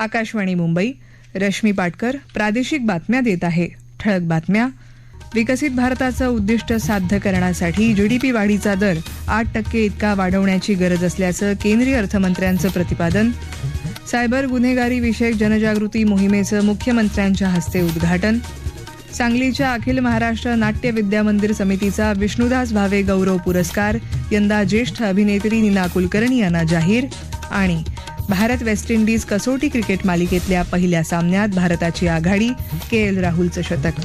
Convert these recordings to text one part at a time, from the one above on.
आकाशवाणी मुंबई रश्मी पाटकर प्रादेशिक बातम्या देत आहे. ठळक बातम्या. विकसित भारताचं उद्दिष्ट साध्य करण्यासाठी जीडीपी वाढीचा दर आठ टक्के इतका वाढवण्याची गरज असल्याचं केंद्रीय अर्थमंत्र्यांचं प्रतिपादन. सायबर गुन्हेगारी विषयक जनजागृती मोहिमेचं मुख्यमंत्र्यांच्या हस्ते उद्घाटन. सांगलीच्या अखिल महाराष्ट्र नाट्य विद्यामंदिर समितीचा विष्णुदास भावे गौरव पुरस्कार यंदा ज्येष्ठ अभिनेत्री नीना कुलकर्णी यांना जाहीर. आणि भारत वेस्ट इंडिज कसोटी क्रिकेट मालिकेतल्या पहिल्या सामन्यात भारताची आघाडी के एल राहुलचं शतक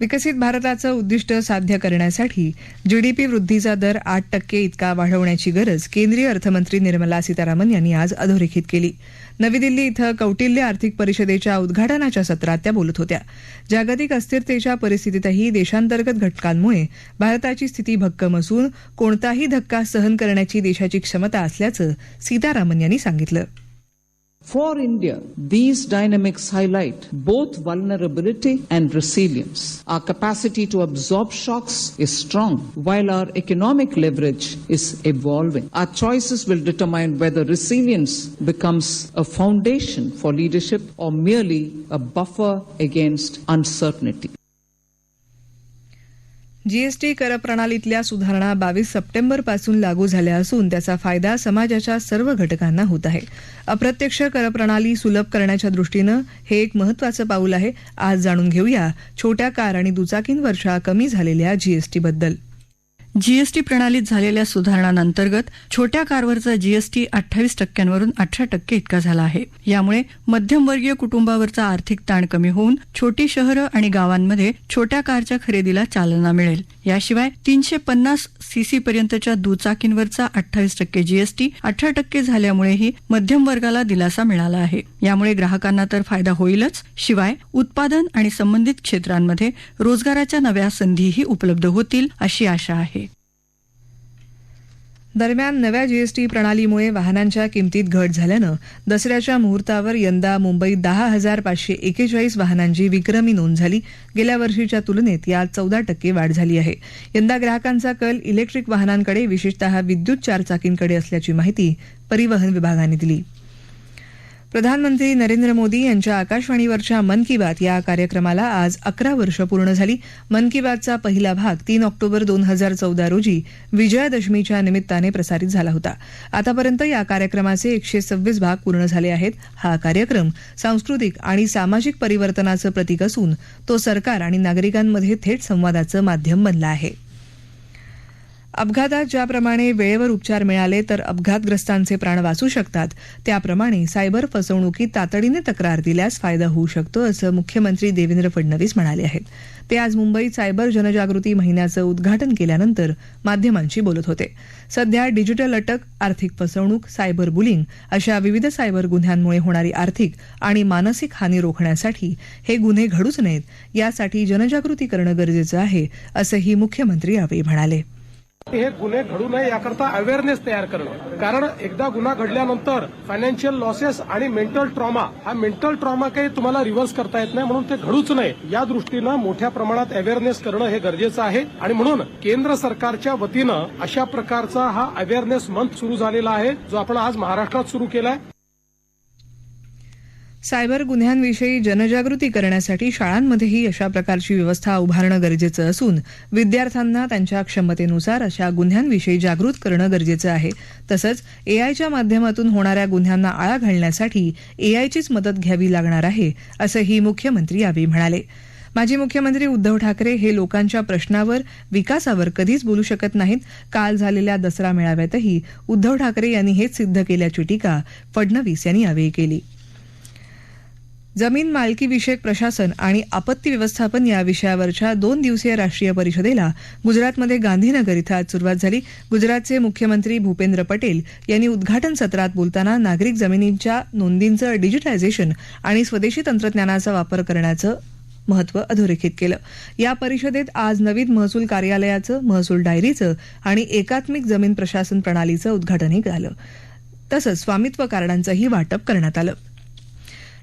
विकसित भारताचं उद्दिष्ट साध्य करण्यासाठी जीडीपी वृद्धीचा दर आठ टक्के इतका वाढवण्याची गरज केंद्रीय अर्थमंत्री निर्मला सीतारामन यांनी आज अधोरेखित केली. नवी दिल्ली इथं कौटिल्य आर्थिक परिषदेच्या उद्घाटनाच्या सत्रात त्या बोलत होत्या. जागतिक अस्थिरतेच्या परिस्थितीतही देशांतर्गत घटकांमुळे भारताची स्थिती भक्कम असून कोणताही धक्का सहन करण्याची देशाची क्षमता असल्याचं सीतारामन यांनी सांगितलं. For India, these dynamics highlight both vulnerability and resilience. Our capacity to absorb shocks is strong, while our economic leverage is evolving. Our choices will determine whether resilience becomes a foundation for leadership or merely a buffer against uncertainty. GST कर प्रणालीतल्या सुधारणा बावीस सप्टेंबरपासून लागू झाल्या असून त्याचा फायदा समाजाच्या सर्व घटकांना होत आहे. अप्रत्यक्ष कर प्रणाली सुलभ करण्याच्या दृष्टीनं हे एक महत्वाचं पाऊल आहे. आज जाणून घेऊया छोट्या कार आणि दुचाकींवरच्या कमी झालेल्या जीएसटीबद्दल जीएसटी प्रणालीत झालेल्या सुधारणांअंतर्गत छोट्या कारवरचा जीएसटी अठ्ठावीस टक्क्यांवरून अठरा टक्के इतका झाला आहे. यामुळे मध्यमवर्गीय कुटुंबावरचा आर्थिक ताण कमी होऊन छोटी शहरं आणि गावांमध्ये छोट्या कारच्या खरेदीला चालना मिळेल. याशिवाय तीनशे पन्नास सीसी पर्यंतच्या दुचाकींवरचा अठ्ठावीस टक्के जीएसटी अठरा टक्के झाल्यामुळेही मध्यम वर्गाला दिलासा मिळाला आहे. यामुळे ग्राहकांना तर फायदा होईलच. शिवाय उत्पादन आणि संबंधित क्षेत्रांमध्ये रोजगाराच्या नव्या संधीही उपलब्ध होतील अशी आशा आहे. दरम्यान नव्या जीएसटी प्रणालीमुळे वाहनांच्या किमतीत घट झाल्यानं दसऱ्याच्या मुहूर्तावर यंदा मुंबईत दहा हजार पाचशे एकेचाळीस वाहनांची विक्रमी नोंद झाली. गेल्या वर्षीच्या तुलनेत यात चौदा टक्के वाढ झाली आहे. यंदा ग्राहकांचा कल इलेक्ट्रिक वाहनांकडे विशेषतः विद्युत चारचाकींकडे असल्याची माहिती परिवहन विभागाने दिली. प्रधानमंत्री नरेंद्र मोदी यांच्या आकाशवाणीवरच्या मन की बात या कार्यक्रमाला आज अकरा वर्ष पूर्ण झाली. मन की बातचा पहिला भाग तीन ऑक्टोबर दोन हजार चौदा रोजी विजयादशमीच्या निमित्ताने प्रसारित झाला होता. आतापर्यंत या कार्यक्रमाचे एकशे सव्वीस भाग पूर्ण झाले आहेत. हा कार्यक्रम सांस्कृतिक आणि सामाजिक परिवर्तनाचं प्रतीक असून तो सरकार आणि नागरिकांमध्ये थेट संवादाचं माध्यम बनला आहे. अपघातात ज्याप्रमाणे वेळेवर उपचार मिळाले तर अपघातग्रस्तांचे प्राण वाचू शकतात. त्याप्रमाणे सायबर फसवणुकीत तातडीने तक्रार दिल्यास फायदा होऊ शकतो असं मुख्यमंत्री देवेंद्र फडणवीस म्हणाले आहेत. ते आज मुंबईत सायबर जनजागृती महिन्याचं उद्घाटन केल्यानंतर माध्यमांशी बोलत होते. सध्या डिजिटल अटक आर्थिक फसवणूक सायबर बुलिंग अशा विविध सायबर गुन्ह्यांमुळे होणारी आर्थिक आणि मानसिक हानी रोखण्यासाठी हे गुन्हे घडूच नयेत यासाठी जनजागृती करणं गरजेचं आहे असंही मुख्यमंत्री यावेळी म्हणाले. हे गुन्हे घडू नये याकरता अवेअरनेस तयार करणं. कारण एकदा गुन्हा घडल्यानंतर फायनान्शियल लॉसेस आणि मेंटल ट्रॉमा हा मेंटल ट्रॉमा काही तुम्हाला रिव्हर्स करता येत नाही म्हणून ते घडूच नये. या दृष्टीनं मोठ्या प्रमाणात अवेअरनेस करणं हे गरजेचं आहे. आणि म्हणून केंद्र सरकारच्या वतीनं अशा प्रकारचा हा अवेअरनेस मंथ सुरू झालेला आहे जो आपण आज महाराष्ट्रात सुरू केलाय. सायबर गुन्ह्यांविषयी जनजागृती करण्यासाठी शाळांमध्येही अशा प्रकारची व्यवस्था उभारणं गरजेचं असून विद्यार्थ्यांना त्यांच्या क्षमतेनुसार अशा गुन्ह्यांविषयी जागृत करणं गरजेचं आहे. तसंच एआयच्या माध्यमातून होणाऱ्या गुन्ह्यांना आळा घालण्यासाठी एआयचीच मदत घ्यावी लागणार आहे असंही मुख्यमंत्री यावेळी म्हणाले. माजी मुख्यमंत्री उद्धव ठाकरे हे लोकांच्या प्रश्नावर विकासावर कधीच बोलू शकत नाहीत. काल झालेल्या दसरा मेळाव्यातही उद्धव ठाकरे यांनी हेच सिद्ध केल्याची टीका फडणवीस यांनी यावेळी केली. जमीन मालकी विषयक प्रशासन आणि आपत्ती व्यवस्थापन या विषयावरच्या दोन दिवसीय राष्ट्रीय परिषदेला गुजरातमध्ये गांधीनगर इथं आज सुरुवात झाली. गुजरातचे मुख्यमंत्री भूपेंद्र पटेल यांनी उद्घाटन सत्रात बोलताना नागरिक जमिनींच्या नोंदींचं डिजिटायझेशन आणि स्वदेशी तंत्रज्ञानाचा वापर करण्याचं महत्त्व अधोरेखित केलं. या परिषदेत आज नवीन महसूल कार्यालयाचं महसूल डायरीचं आणि एकात्मिक जमीन प्रशासन प्रणालीचं उद्घाटनही झालं. तसंच स्वामित्व कार्डांचंही वाटप करण्यात आलं.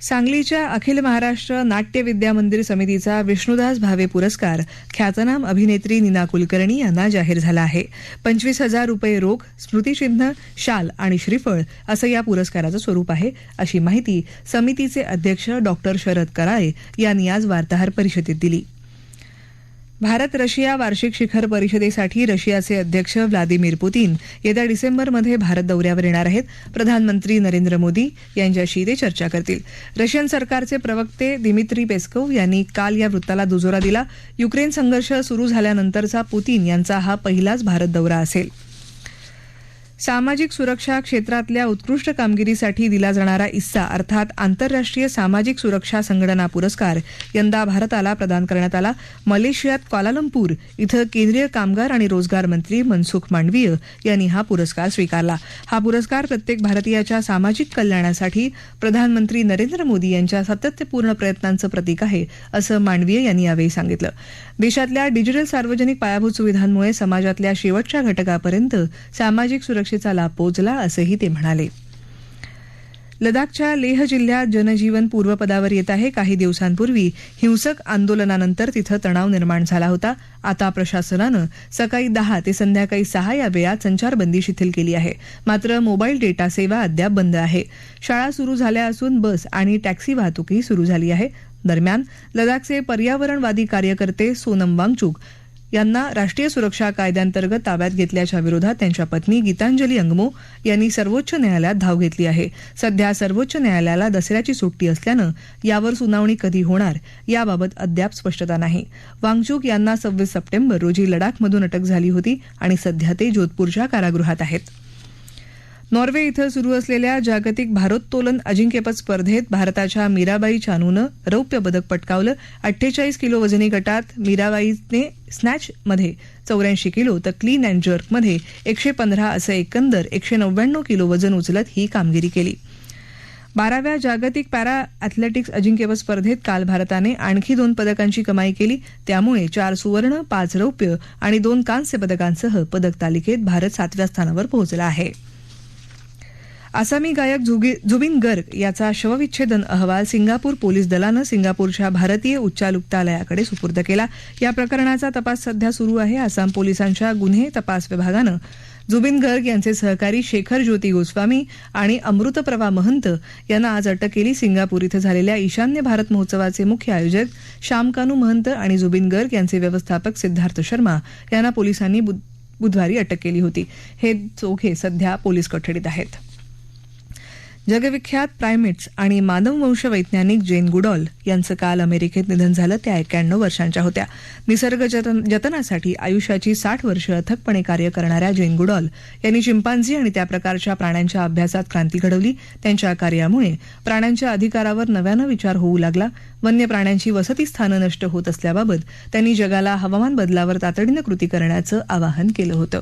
सांगलीच्या अखिल महाराष्ट्र नाट्य विद्या मंदिर समितीचा विष्णुदास भावे पुरस्कार ख्यातनाम अभिनेत्री नीना कुलकर्णी यांना जाहीर झाला आहे. पंचवीस हजार रुपये रोख स्मृतिचिन्ह शाल आणि श्रीफळ असं या पुरस्काराचं स्वरूप आहे अशी माहिती समितीचे अध्यक्ष डॉक्टर शरद कराळे यांनी आज वार्ताहर परिषदेत दिली. भारत रशिया वार्षिक शिखर परिषदेसाठी रशियाचे अध्यक्ष व्लादिमीर पुतीन येत्या डिसेंबरमध्ये भारत दौऱ्यावर येणार आहेत. प्रधानमंत्री नरेंद्र मोदी यांच्याशी ते चर्चा करतील. रशियन सरकारचे प्रवक्ते दिमित्री पेस्कोव यांनी काल या वृत्ताला दुजोरा दिला. युक्रेन संघर्ष सुरू झाल्यानंतरचा पुतीन यांचा हा पहिलाच भारत दौरा असेल. सामाजिक सुरक्षा क्षेत्रातल्या उत्कृष्ट कामगिरीसाठी दिला जाणारा इस्सा अर्थात आंतरराष्ट्रीय सामाजिक सुरक्षा संघटना पुरस्कार यंदा भारताला प्रदान करण्यात आला. मलेशियात क्वालालंपूर इथं केंद्रीय कामगार आणि रोजगार मंत्री मनसुख मांडवीय यांनी हा पुरस्कार स्वीकारला. हा पुरस्कार प्रत्येक भारतीयाच्या सामाजिक कल्याणासाठी प्रधानमंत्री नरेंद्र मोदी यांच्या सातत्यपूर्ण प्रयत्नांचं प्रतीक आहे असं मांडवीय यांनी यावेळी सांगितलं. देशातल्या डिजिटल सार्वजनिक पायाभूत सुविधांमुळे समाजातल्या शेवटच्या घटकापर्यंत सामाजिक सुरक्षा सुरक्षेचा लाभ पोचला असंही ते म्हणाले. लडाखच्या लेह जिल्ह्यात जनजीवन पूर्वपदावर येत आहे. काही दिवसांपूर्वी हिंसक आंदोलनानंतर तिथं तणाव निर्माण झाला होता. आता प्रशासनानं सकाळी दहा ते संध्याकाळी सहा या वेळात संचारबंदी शिथिल केली आहे. मात्र मोबाईल डेटा सेवा अद्याप बंद आहे. शाळा सुरू झाल्या असून बस आणि टॅक्सी वाहतूकही सुरू झाली आहे. दरम्यान लडाखचे पर्यावरणवादी कार्यकर्ते सोनम वांगचूक यांना राष्ट्रीय सुरक्षा कायद्यांतर्गत ताब्यात घेतल्याच्या विरोधात त्यांच्या पत्नी गीतांजली अंगमो यांनी सर्वोच्च न्यायालयात धाव घेतली आहे. सध्या सर्वोच्च न्यायालयाला दसऱ्याची सुट्टी असल्यानं यावर सुनावणी कधी होणार याबाबत अद्याप स्पष्टता नाही. वांगचूक यांना सव्वीस सप्टेंबर रोजी लडाखमधून अटक झाली होती आणि सध्या ते जोधपूरच्या कारागृहात आहेत. नॉर्वे इथं सुरू असलेल्या जागतिक भारोत्तोलन अजिंक्यपद स्पर्धेत भारताच्या मीराबाई चानूनं रौप्य पदक पटकावलं. अठ्ठेचाळीस किलो वजनी गटात मीराबाईने स्नॅचमध्ये चौऱ्याऐंशी किलो तर क्लीन अँड जर्कमध्ये एकशे पंधरा असं एकंदर एकशे नव्याण्णव किलो वजन उचलत ही कामगिरी केली. बाराव्या जागतिक पॅरा अॅथलेटिक्स अजिंक्यपद स्पर्धेत काल भारताने आणखी दोन पदकांची कमाई केली. त्यामुळे चार सुवर्ण पाच रौप्य आणि दोन कांस्य पदकांसह पदक तालिकेत भारत सातव्या स्थानावर पोहोचला आहे. आसामी गायक जुबिन गर्ग याचा शवविच्छेदन अहवाल सिंगापूर पोलीस दलानं सिंगापूरच्या भारतीय उच्चायुक्तालयाकडे सुपूर्द केला. या प्रकरणाचा तपास सध्या सुरू आहे. आसाम पोलिसांच्या गुन्हे तपास विभागानं. जुबिन गर्ग यांचे सहकारी शेखर ज्योती गोस्वामी आणि अमृतप्रभा महंत यांना आज अटक केली. सिंगापूर इथं झालेल्या ईशान्य भारत महोत्सवाचे मुख्य आयोजक श्यामकानू महंत आणि जुबिन गर्ग यांचे व्यवस्थापक सिद्धार्थ शर्मा यांना पोलिसांनी बुधवारी अटक केली होती. हे चोखे सध्या पोलीस कोठडीत आहेत. जगविख्यात प्रायमेट्स आणि मानववंश वैज्ञानिक जेन गुडॉल यांचं काल अमेरिकेत निधन झालं त्या एक्क्याण्णव वर्षांच्या होत्या. निसर्ग जतन जतनासाठी आयुष्याची साठ वर्ष अथकपणे कार्य करणाऱ्या जेन गुडॉल यांनी चिंपांझी आणि त्या प्रकारच्या प्राण्यांच्या अभ्यासात क्रांती घडवली. त्यांच्या कार्यामुळे प्राण्यांच्या अधिकारावर नव्यानं विचार होऊ लागला. वन्य प्राण्यांची वसतिस्थानं नष्ट होत असल्याबाबत त्यांनी जगाला हवामान बदलावर तातडीनं कृती करण्याचं आवाहन केलं होतं.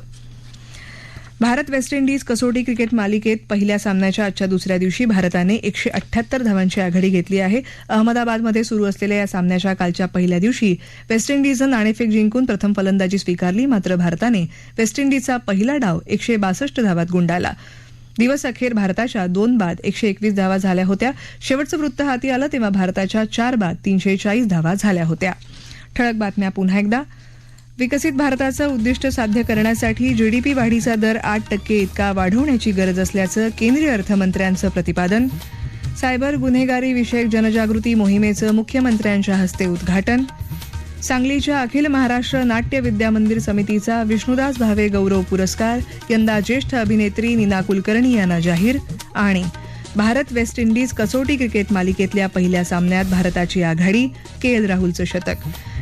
भारत वेस्ट इंडिज कसोटी क्रिकेट मालिकेत पहिल्या सामन्याच्या आजच्या दुसऱ्या दिवशी भारताने एकशे अठ्ठ्याहत्तर धावांची आघाडी घेतली आहे. अहमदाबादमध्ये सुरू असलेल्या या सामन्याच्या कालच्या पहिल्या दिवशी वेस्ट इंडिजनं नाणेफेक जिंकून प्रथम फलंदाजी स्वीकारली मात्र भारताने वेस्ट इंडिजचा पहिला डाव एकशे बासष्ट धावात गुंडाळला दिवस अखेर भारताच्या दोन बाद एकशे एकवीस धावा झाल्या होत्या. शेवटचं वृत्त हाती आलं तेव्हा भारताच्या चार बाद तीनशे चाळीस धावा झाल्या होत्या. ठळक बातम्या पुन्हा एकदा. विकसित भारताचं उद्दिष्ट साध्य करण्यासाठी जीडीपी वाढीचा दर आठ टक्के इतका वाढवण्याची गरज असल्याचं केंद्रीय अर्थमंत्र्यांचं प्रतिपादन. सायबर गुन्हेगारी विषयक जनजागृती मोहिमेचं मुख्यमंत्र्यांच्या हस्ते उद्घाटन. सांगलीच्या अखिल महाराष्ट्र नाट्य विद्यामंदिर समितीचा विष्णुदास भावे गौरव पुरस्कार यंदा ज्येष्ठ अभिनेत्री नीना कुलकर्णी यांना जाहीर. आणि भारत वेस्ट इंडिज कसोटी क्रिकेट मालिकेतल्या पहिल्या सामन्यात भारताची आघाडी के एल राहुलचं शतक.